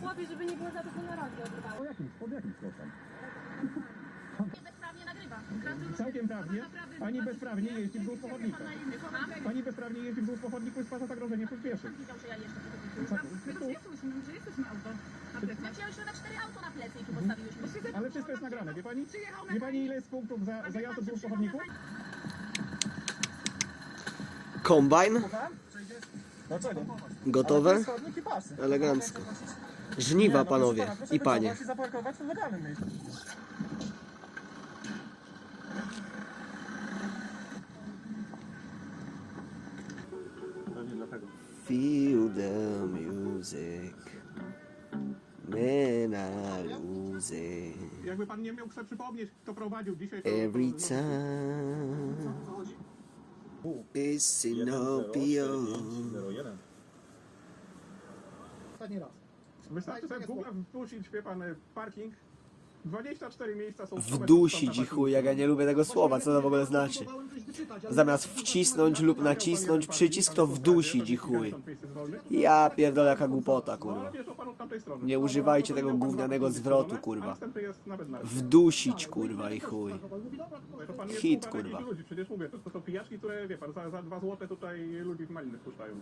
chłopie, żeby nie było za dużo na odbywało. Po jakim, pod jakim bezprawnie nagrywa. Gratuluję. Całkiem prawnie. Pani bezprawnie jeździ wzdłuż pochodnika. Słucham? Pani bezprawnie jeździ wzdłuż pochodniku i stwarza zagrożenie wśród pieszych. Widział, że ja jeszcze Co? Wzięłyśmy na cztery auto na plecy i tu postawiłyśmy. Ale wszystko jest nagrane, wie pani? Wie pani ile jest punktów za, za jazdę wzdłuż pochodniku? Kombajn Dlaczego? gotowe, elegancko. Żniwa panowie i panie. zaparkować w legalnym miejscu. Pewnie dlatego. Feel the music. Man, I lose it. Jakby pan nie miał chce przypomnieć, kto prowadził dzisiaj... to- Every time. It's Sinopio. Ostatni raz. Wystarczy sobie w Google wpuścić, wie pan, parking. 24 miejsca są... Wdusić i chuj, jak ja nie lubię tego słowa, co to w ogóle znaczy. Zamiast wcisnąć lub nacisnąć przycisk, to wdusić i chuj. Ja pierdolę jaka głupota, kurwa. Nie używajcie tego gównianego zwrotu, kurwa. Wdusić, kurwa, i chuj. Hit, kurwa. Przecież mówię, to, są pijaczki, które, wie pan, za, za 2 złote tutaj ludzi w maliny wpuszczają.